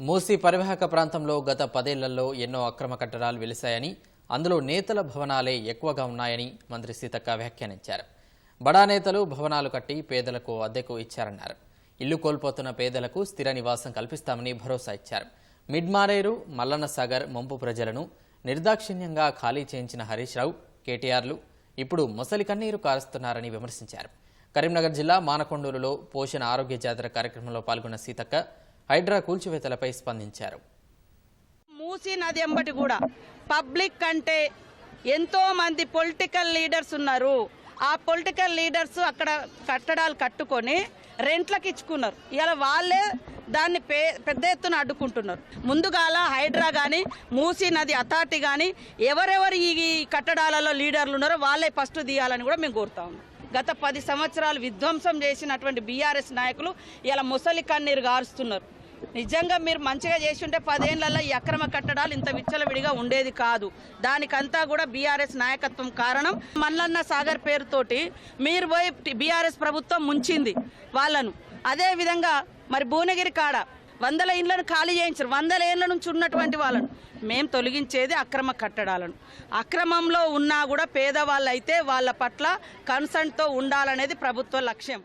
మూసీ పరివాహక ప్రాంతంలో గత పదేళ్ళలో ఎన్నో అక్రమ కట్టడాలు వెలిశాయని అందులో నేతల భవనాలే ఎక్కువగా ఉన్నాయని మంత్రి సీతక్క వ్యాఖ్యానించారు. బడా నేతలు భవనాలు కట్టి పేదలకు అద్దెకు ఇచ్చారన్నారు. ఇల్లు కోల్పోతున్న పేదలకు స్థిర నివాసం కల్పిస్తామని భరోసా ఇచ్చారు. మిడ్మారేరు మల్లన్న సాగర్ ముంపు ప్రజలను నిర్దాక్షిణ్యంగా ఖాళీ చేయించిన హరీష్ రావు కేటీఆర్లు ఇప్పుడు మొసలి కన్నీరు కారుస్తున్నారని విమర్శించారు. కరీంనగర్ జిల్లా మానకొండూరులో పోషణ ఆరోగ్య జాతర కార్యక్రమంలో పాల్గొన్న సీతక్క హైడ్రా కూల్చివేతలపై స్పందించారు. మూసీ నది ఎంబటి కూడా పబ్లిక్ అంటే ఎంతో మంది పొలిటికల్ లీడర్స్ ఉన్నారు. ఆ పొలిటికల్ లీడర్స్ అక్కడ కట్టడాలు కట్టుకొని రెంట్లకు ఇచ్చుకున్నారు. ఇలా వాళ్ళే దాన్ని పే పెద్ద ఎత్తున అడ్డుకుంటున్నారు. ముందుగాల హైడ్రా కానీ మూసీ నది అథారిటీ కానీ ఎవరెవరు ఈ కట్టడాలలో లీడర్లు ఉన్నారో వాళ్ళే ఫస్ట్ తీయాలని కూడా మేము కోరుతా ఉన్నాం. గత పది సంవత్సరాలు విధ్వంసం చేసినటువంటి బీఆర్ఎస్ నాయకులు ఇలా ముసలి కన్నీరు గారుస్తున్నారు. నిజంగా మీరు మంచిగా చేసి ఉంటే పదేళ్ళలో ఈ అక్రమ కట్టడాలు ఇంత విచ్చలవిడిగా ఉండేది కాదు. దానికంతా కూడా బీఆర్ఎస్ నాయకత్వం కారణం. మల్లన్న సాగర్ పేరుతోటి మీరు పోయి బీఆర్ఎస్ ప్రభుత్వం ముంచింది వాళ్ళను. అదే విధంగా మరి భువనగిరి కాడ వందల ఇండ్లను ఖాళీ చేయించారు. వందల ఏళ్ళ నుంచి ఉన్నటువంటి వాళ్ళను. మేము తొలగించేది అక్రమ కట్టడాలను. అక్రమంలో ఉన్నా కూడా పేదవాళ్ళు అయితే వాళ్ళ పట్ల కన్సర్న్తో ఉండాలనేది ప్రభుత్వ లక్ష్యం.